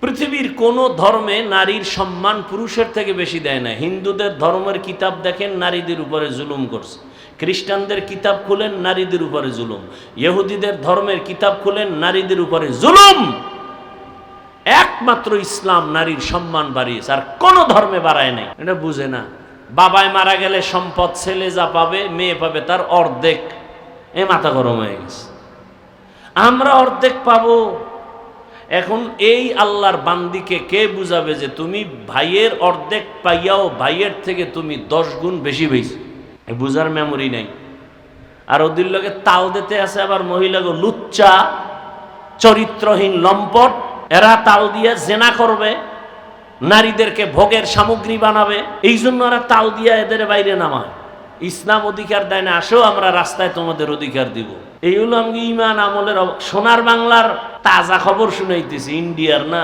পৃথিবীর কোন ধর্মে নারীর সম্মান পুরুষের থেকে বেশি দেয় না। হিন্দুদের ধর্মের কিতাব দেখেন, নারীদের উপরে জুলুম করছে। খ্রিস্টানদের কিতাব খুলেন, নারীদের উপরে জুলুম। ইহুদিদের ধর্মের কিতাব খুলেন, নারীদের উপরে জুলুম। একমাত্র ইসলাম নারীর সম্মান বাড়িয়েছে, আর কোন ধর্মে বাড়ায় নাই। এটা বুঝে না। বাবায় মারা গেলে সম্পদ ছেলে যা পাবে, মেয়ে পাবে তার অর্ধেক। এ মাথা গরম হয়ে গেছে। আমরা অর্ধেক পাবো। এখন এই আল্লাহর বান্দিকে কে বুঝাবে যে তুমি ভাইয়ের অর্ধেক পাইয়াও ভাইয়ের থেকে তুমি দশ গুণ বেশি পেয়েছ বুঝার মেমোরি নাই। আর ওদের লগে তাল দিতে আছে আবার মহিলাগো লুচ্চা, চরিত্রহীন লম্পট, এরা তাল দিয়ে জেনা করবে, নারীদেরকে ভোগের সামগ্রী বানাবে এই জন্য এরা তাল দিয়ে এদের বাইরে নামায়। ইসলাম অধিকার দেয় না, আসো আমরা রাস্তায় তোমাদের অধিকার দিব। এই হলো আমি ইমান আমলের সোনার বাংলার তাজা খবর শুনাইতেছি, ইন্ডিয়ার না।